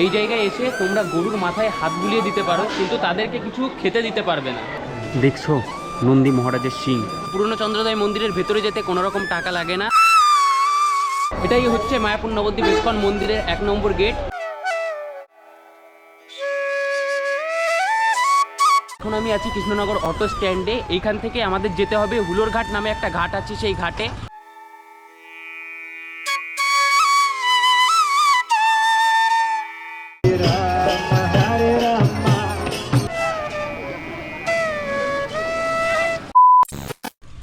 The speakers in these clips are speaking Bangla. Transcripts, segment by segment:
এই জায়গায় এসে তোমরা গরুর মাথায় হাত বুলিয়ে দিতে পারো কিন্তু তাদেরকে কিছু খেতে দিতে পারবে না। দেখছ নন্দী মহারাজের সিং পুরনো চন্দ্রোদয় মন্দিরের ভেতরে যেতে কোনো রকম টাকা লাগে না। এটাই হচ্ছে মায়াপুর নবদ্বীপ ইস্কন মন্দিরের এক নম্বর গেট। এখন আমি আছি কৃষ্ণনগর অটো স্ট্যান্ডে। এইখান থেকে আমাদের যেতে হবে হুলোর ঘাট নামে একটা ঘাট আছে সেই ঘাটে।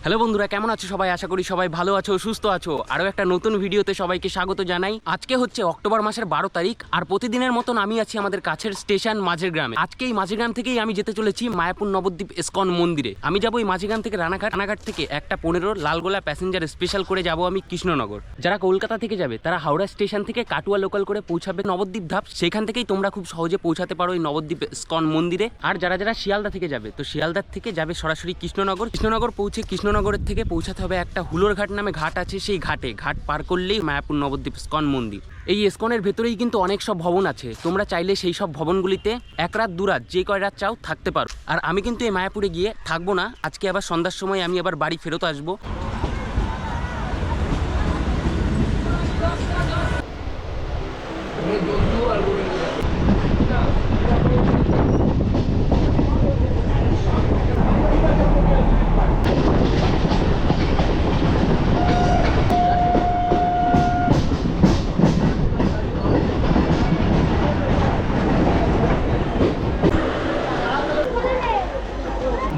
হ্যালো বন্ধুরা, কেমন আছো সবাই? আশা করি সবাই ভালো আছো, সুস্থ আছো। আরও একটা নতুন ভিডিওতে সবাইকে স্বাগত জানাই। আজকে হচ্ছে অক্টোবর মাসের বারো তারিখ, আর প্রতিদিনের মতন আমি আছি আমাদের কাছের স্টেশন মাঝের গ্রামে। আজকে এই মাঝের গ্রাম থেকেই আমি যেতে চলেছি মায়াপুর নবদ্বীপ ইস্কন মন্দিরে। আমি যাব এই মাঝেগ্রাম থেকে রানাঘাট। রানাঘাট থেকে একটা পনেরো লালগোলা প্যাসেঞ্জার স্পেশাল করে যাব আমি কৃষ্ণনগর। যারা কলকাতা থেকে যাবে, তারা হাওড়া স্টেশন থেকে কাটুয়া লোকাল করে পৌঁছাবে নবদ্বীপ ধাপ সেখান থেকেই তোমরা খুব সহজে পৌঁছাতে পারো এই নবদ্বীপ ইস্কন মন্দিরে। আর যারা যারা শিয়ালদা থেকে যাবে, তো শিয়ালদার থেকে যাবে সরাসরি কৃষ্ণনগর। কৃষ্ণনগর পৌঁছে কৃষ্ণনগরের থেকে পৌঁছাতে হবে একটা হুলোর ঘাট নামে ঘাট আছে, সেই ঘাটে। ঘাট পার করলেই মায়াপুর নবদ্বীপ স্কন মন্দির। এই ইস্কনের ভেতরেই কিন্তু অনেক সব ভবন আছে। তোমরা চাইলে সেই সব ভবনগুলিতে এক রাত, দু রাত, যে কয় রাত চাও থাকতে পারো। আর আমি কিন্তু এই মায়াপুরে গিয়ে থাকব না। আজকে আবার সন্ধ্যার সময় আমি আবার বাড়ি ফেরত আসব।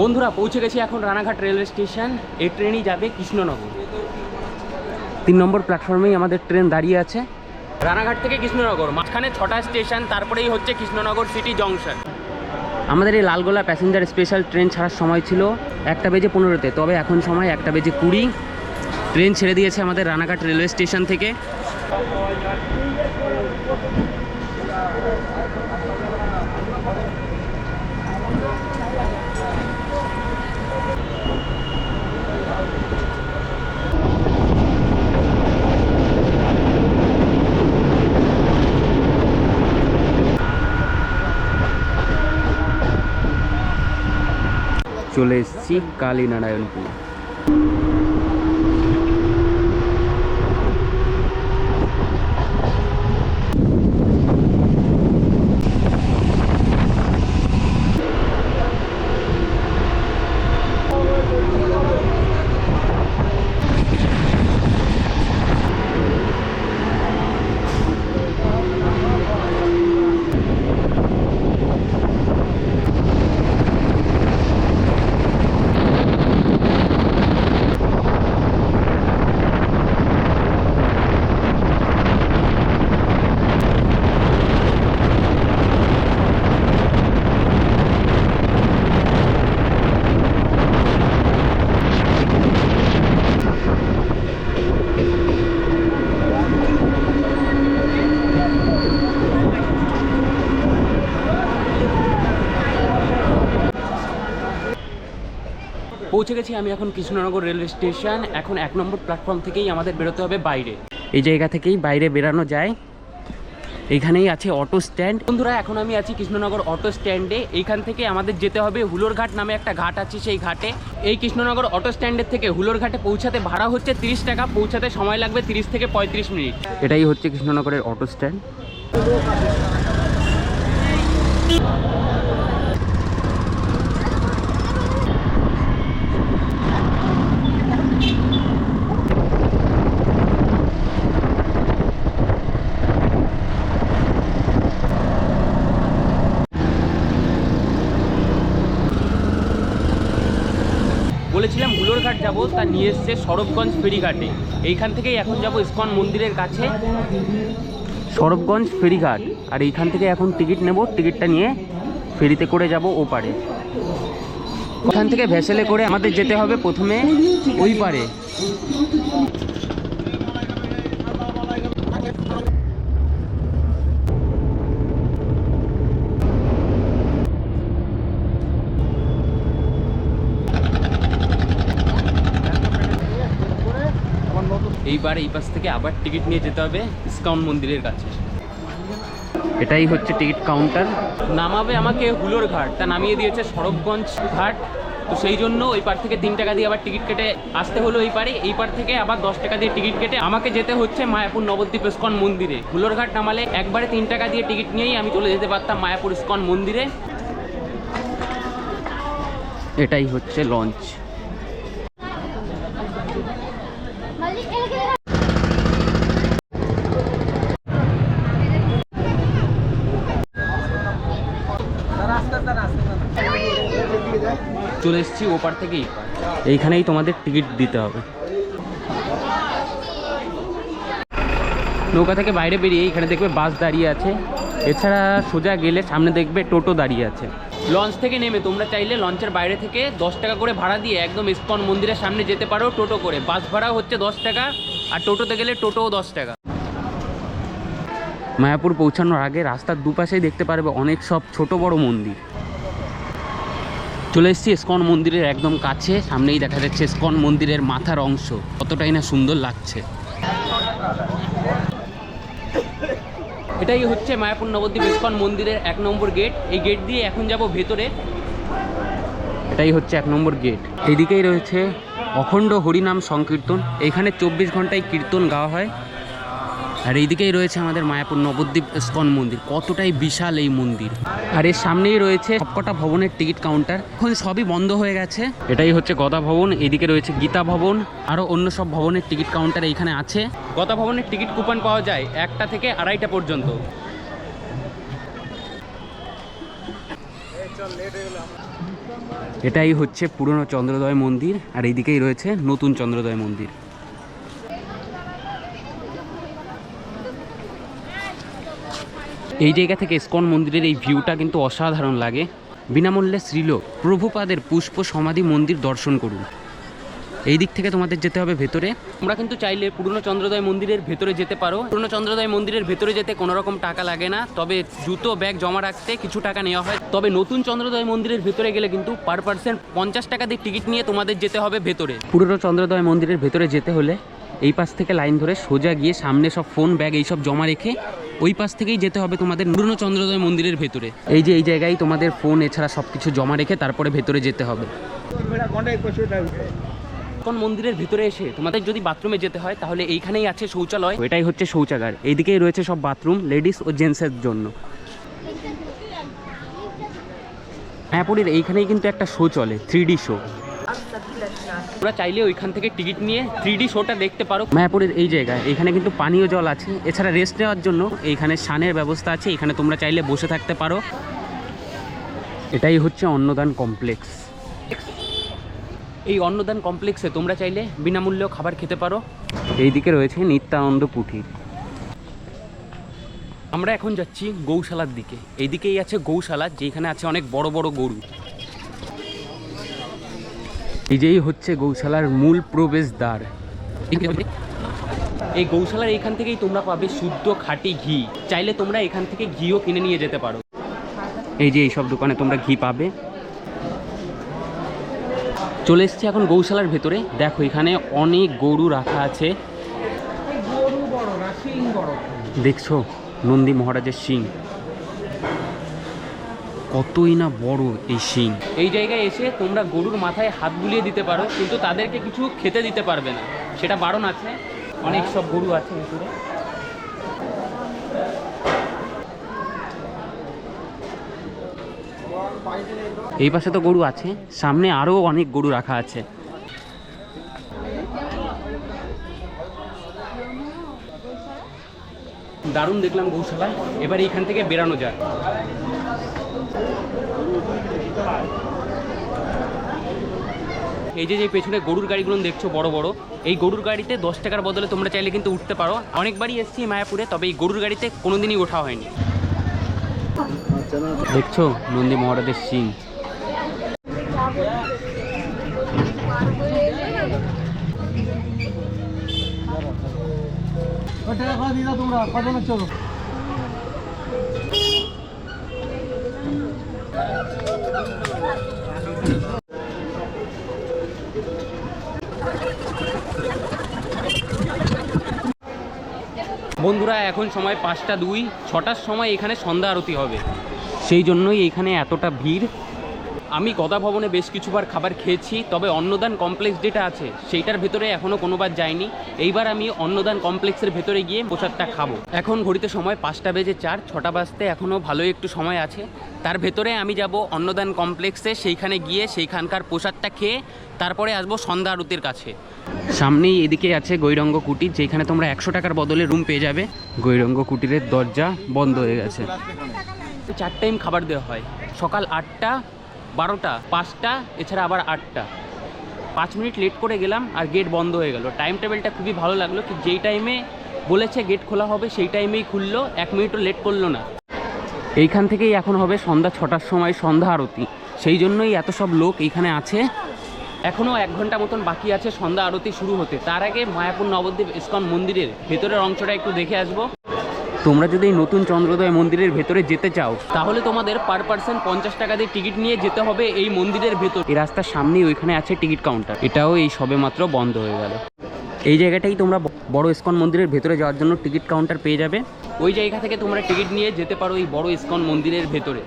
বন্ধুরা, পৌঁছে গেছি এখন রানাঘাট রেলওয়ে স্টেশন। এই ট্রেনই যাবে কৃষ্ণনগর। তিন নম্বর প্ল্যাটফর্মেই আমাদের ট্রেন দাঁড়িয়ে আছে। রানাঘাট থেকে কৃষ্ণনগর, মাঝখানে ছটা স্টেশন, তারপরেই হচ্ছে কৃষ্ণনগর সিটি জংশন। আমাদের এই লালগোলা প্যাসেঞ্জার স্পেশাল ট্রেন ছাড়ার সময় ছিল একটা বেজে পনেরোতে, তবে এখন সময় একটা বেজে কুড়ি। ট্রেন ছেড়ে দিয়েছে আমাদের রানাঘাট রেলওয়ে স্টেশন থেকে। চলে এসেছি কালীনারায়ণপুর। পৌঁছে গেছি, আমি এখন কৃষ্ণনগর রেলওয়ে স্টেশন। এখন এক নম্বর প্ল্যাটফর্ম থেকেই আমাদের বেরোতে হবে বাইরে। এই জায়গা থেকেই বাইরে বেরানো যায়। এইখানেই আছে অটো স্ট্যান্ড বন্ধুরা, এখন আমি আছি কৃষ্ণনগর অটো স্ট্যান্ডে এইখান থেকে আমাদের যেতে হবে হুলোর ঘাট নামে একটা ঘাট আছে সেই ঘাটে। এই কৃষ্ণনগর অটো স্ট্যান্ডের থেকে হুলোর ঘাটে পৌঁছাতে ভাড়া হচ্ছে তিরিশ টাকা, পৌঁছাতে সময় লাগবে তিরিশ থেকে পঁয়ত্রিশ মিনিট। এটাই হচ্ছে কৃষ্ণনগরের অটো স্ট্যান্ড বলেছিলাম হুলোরঘাট যাব, তা নিয়ে এসছে সরবগঞ্জ ফেরিঘাটে। এইখান থেকেই এখন যাব ইস্কন মন্দিরের কাছে। সরবগঞ্জ ফেরিঘাট। আর এইখান থেকে এখন টিকিট নেব, টিকিটটা নিয়ে ফেরিতে করে যাব ওপারে। ওখান থেকে ভেসেলে করে আমাদের যেতে হবে প্রথমে ওই পারে। এইবার এই পাশ থেকে আবার টিকিট নিয়ে যেতে হবে ইস্কন মন্দিরের কাছে। এটাই হচ্ছে টিকিট কাউন্টার। নামাবে আমাকে হুলোর ঘাট তা নামিয়ে দিয়েছে সরবগঞ্জ ঘাট। তো সেই জন্য ওই পার থেকে তিন টাকা দিয়ে আবার টিকিট কেটে আসতে হলো এই পারে। এই পার থেকে আবার দশ টাকা দিয়ে টিকিট কেটে আমাকে যেতে হচ্ছে মায়াপুর নবদ্বীপ ইস্কন মন্দিরে। হুলোর ঘাট নামালে একবারে তিন টাকা দিয়ে টিকিট নিয়েই আমি চলে যেতে পারতাম মায়াপুর ইস্কন মন্দিরে। এটাই হচ্ছে লঞ্চ। চলে এসেছি ওপার থেকে এই এইখানেই তোমাদের টিকিট দিতে হবে। নৌকা থেকে বাইরে বেরিয়ে এখানে দেখবে বাস দাঁড়িয়ে আছে। এছাড়া সোজা গেলে সামনে দেখবে টোটো দাঁড়িয়ে আছে। লঞ্চ থেকে নেমে তোমরা চাইলে লঞ্চের বাইরে থেকে দশ টাকা করে ভাড়া দিয়ে একদম ইস্কন মন্দিরের সামনে যেতে পারো টোটো করে। বাস ভাড়া হচ্ছে দশ টাকা আর টোটোতে গেলে টোটোও দশ টাকা। মায়াপুর পৌঁছানোর আগে রাস্তার দুপাশেই দেখতে পারবে অনেক সব ছোট বড় মন্দির। চলে এসেছি ইস্কন মন্দিরের একদম কাছে, সামনেই দেখা যাচ্ছে ইস্কন মন্দিরের মাথার অংশ। কতটাই না সুন্দর লাগছে। এটাই হচ্ছে মায়াপুর নবদ্বীপ ইস্কন মন্দিরের এক নম্বর গেট। এই গেট দিয়ে এখন যাব ভেতরে। এটাই হচ্ছে এক নম্বর গেট। এইদিকেই রয়েছে অখণ্ড হরিনাম সংকীর্তন। এখানে চব্বিশ ঘন্টায় কীর্তন গাওয়া হয়। আর এইদিকেই রয়েছে আমাদের মায়াপুর নবদ্বীপ স্কন মন্দির। কতটাই বিশাল এই মন্দির। আর এর সামনেই রয়েছে সবকটা ভবনের টিকিট কাউন্টার। এখন সবই বন্ধ হয়ে গেছে। এটাই হচ্ছে গদা ভবন, এদিকে রয়েছে গীতা ভবন আরও অন্য সব ভবনের টিকিট কাউন্টার এইখানে আছে। গদা ভবনের টিকিট কুপন পাওয়া যায় একটা থেকে আড়াইটা পর্যন্ত। এটাই হচ্ছে পুরনো চন্দ্রোদয় মন্দির, আর এইদিকেই রয়েছে নতুন চন্দ্রোদয় মন্দির। এই জায়গা থেকে ইস্কন মন্দিরের এই ভিউটা কিন্তু অসাধারণ লাগে। বিনামূল্যে শ্রীল প্রভুপাদের পুষ্প সমাধি মন্দির দর্শন করুন। এই দিক থেকে তোমাদের যেতে হবে ভেতরে। তোমরা কিন্তু চাইলে পুরনো চন্দ্রোদয় মন্দিরের ভেতরে যেতে পারো। পুরনো চন্দ্রোদয় মন্দিরের ভেতরে যেতে কোনো রকম টাকা লাগে না, তবে জুতো, ব্যাগ জমা রাখতে কিছু টাকা নেওয়া হয়। তবে নতুন চন্দ্রোদয় মন্দিরের ভেতরে গেলে কিন্তু পার পার্সেন্ট পঞ্চাশ টাকা দিয়ে টিকিট নিয়ে তোমাদের যেতে হবে ভেতরে। পুরনো চন্দ্রোদয় মন্দিরের ভেতরে যেতে হলে এই পাশ থেকে লাইন ধরে সোজা গিয়ে সামনে সব ফোন ব্যাগ এইসব জমা রেখে ওই পাশ থেকেই যেতে হবে তোমাদের পুরনো চন্দ্রোদয় মন্দিরের ভেতরে। এই যে এই জায়গায় তোমাদের ফোন, এছাড়া সব কিছু জমা রেখে তারপরে ভেতরে যেতে হবে। কোন মন্দিরের ভিতরে এসে তোমাদের যদি বাথরুমে যেতে হয়, তাহলে এইখানেই আছে শৌচালয়। এটাই হচ্ছে শৌচাগার। এইদিকেই রয়েছে সব বাথরুম, লেডিস ও জেন্টসের জন্য। মায়াপুরের এইখানেই কিন্তু একটা শো চলে থ্রি শো। তোমরা চাইলে ওইখান থেকে টিকিট নিয়ে থ্রি শোটা দেখতে পারো। মায়াপুরের এই জায়গায়, এখানে কিন্তু পানীয় জল আছে। এছাড়া রেস্ট নেওয়ার জন্য এইখানে সানের ব্যবস্থা আছে। এখানে তোমরা চাইলে বসে থাকতে পারো। এটাই হচ্ছে অন্নদান কমপ্লেক্স এই অন্নদান কমপ্লেক্সে তোমরা চাইলে বিনামূল্যেও খাবার খেতে পারো। এইদিকে রয়েছে নিত্যানন্দ কুঠির আমরা এখন যাচ্ছি গৌশালার দিকে। এইদিকেই আছে গৌশালা, যেখানে আছে অনেক বড় বড় গরু। যেই হচ্ছে গৌশালার মূল প্রবেশদ্বার। এই গৌশালার এখান থেকেই তোমরা পাবে শুদ্ধ খাঁটি ঘি। চাইলে তোমরা এখান থেকে ঘিও কিনে নিয়ে যেতে পারো। এই যে এইসব দোকানে তোমরা ঘি পাবে। চলে এসছি এখন গৌশালার ভেতরে। দেখো এখানে অনেক গরু রাখা আছে। দেখছ নন্দী মহারাজের সিং কতই না বড় এই শিং। এই জায়গায় এসে তোমরা গরুর মাথায় হাত বুলিয়ে দিতে পারো, কিন্তু তাদেরকে কিছু খেতে দিতে পারবে না। সেটা বারণ আছে, অনেক সব গরু আছে ভেতরে। এই পাশে তো গরু আছে, সামনে আরও অনেক গরু রাখা আছে। দারুণ দেখলাম গৌশালা। এবার এইখান থেকে বেরানো যায় এই যে যে পেছনে গরুর গাড়িগুলো দেখছ বড় বড়, এই গরুর গাড়িতে দশ টাকার বদলে তোমরা চাইলে কিন্তু উঠতে পারো। অনেকবারই এসেছি মায়াপুরে, তবে এই গরুর গাড়িতে কোনোদিনই ওঠা হয়নি। দেখছ নন্দী মহারাজের সিং বন্ধুরা, এখন সময় পাঁচটা দুই, ছটার সময় এখানে সন্ধ্যা আরতি হবে। সেই জন্যই এখানে এতটা ভিড়। আমি গদা ভবনে বেশ কিছুবার খাবার খেয়েছি, তবে অন্নদান কমপ্লেক্স যেটা আছে, সেইটার ভেতরে এখনও কোনোবার যাইনি এইবার আমি অন্নদান কমপ্লেক্সের ভেতরে গিয়ে প্রসাদটা খাব। এখন ঘড়িতে সময় পাঁচটা বেজে চার, ছটা বাজতে এখনও ভালোই একটু সময় আছে। তার ভেতরে আমি যাব অন্নদান কমপ্লেক্সে, সেইখানে গিয়ে সেইখানকার প্রসাদটা খেয়ে তারপরে আসব সন্ধ্যা আরতির কাছে। সামনেই এদিকে আছে গৈরঙ্গ কুটির যেখানে তোমরা একশো টাকার বদলে রুম পেয়ে যাবে। গৈরঙ্গ কুটিরের দরজা বন্ধ হয়ে গেছে। চার টাইম খাবার দেওয়া হয়। সকাল আটটা বারোটা, পাঁচটা, এছাড়া আবার আটটা। পাঁচ মিনিট লেট করে গেলাম আর গেট বন্ধ হয়ে গেল। টাইম টেবিলটা খুবই ভালো লাগল কি যেই টাইমে বলেছে গেট খোলা হবে সেই টাইমেই খুললো, এক মিনিটও লেট করল না। এইখান থেকেই এখন হবে সন্ধ্যা ছটার সময় সন্ধ্যা আরতি। সেই জন্যই এত সব লোক এইখানে আছে। এখনও এক ঘণ্টা মতন বাকি আছে সন্ধ্যা আরতি শুরু হতে। তার আগে মায়াপুর নবদ্বীপ ইস্কন মন্দিরের ভেতরের অংশটা একটু দেখে আসব। তোমরা যদি এই নতুন চন্দ্রোদয় মন্দিরের ভেতরে যেতে চাও, তাহলে তোমাদের পার পার্সন পঞ্চাশ টাকা দিয়ে টিকিট নিয়ে যেতে হবে এই মন্দিরের ভেতর। এই রাস্তার সামনেই ওইখানে আছে টিকিট কাউন্টার। এটাও এই সবে মাত্র বন্ধ হয়ে গেল। এই জায়গাটাই তোমরা বড় ইস্কন মন্দিরের ভেতরে যাওয়ার জন্য টিকিট কাউন্টার পেয়ে যাবে। ওই জায়গা থেকে তোমরা টিকিট নিয়ে যেতে পারো এই বড় ইস্কন মন্দিরের ভেতরে।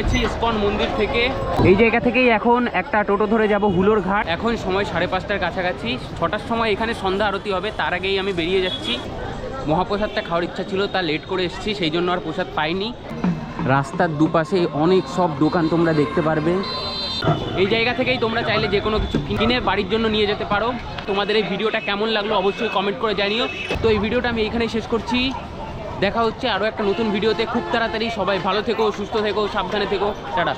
গেছি ইস্কন মন্দির থেকে। এই জায়গা থেকেই এখন একটা টোটো ধরে যাব হুলোর ঘাট। এখন সময় সাড়ে পাঁচটার কাছাকাছি। ছটার সময় এখানে সন্ধ্যা আরতি হবে তার আগেই আমি বেরিয়ে যাচ্ছি। মহাপ্রসাদটা খাওয়ার ইচ্ছা ছিল তা লেট করে এসেছি সেই জন্য আর প্রসাদ পাইনি। রাস্তার দুপাশে অনেক সব দোকান তোমরা দেখতে পারবে। এই জায়গা থেকেই তোমরা চাইলে যে কোনো কিছু কিনে বাড়ির জন্য নিয়ে যেতে পারো। তোমাদের এই ভিডিওটা কেমন লাগল অবশ্যই কমেন্ট করে জানিও। তো এই ভিডিওটা আমি এইখানেই শেষ করছি। দেখা হচ্ছে আরও একটা নতুন ভিডিওতে। খুব তাড়াতাড়ি সবাই ভালো থেকো, সুস্থ থেকো, সাবধানে থেকো। টাটা।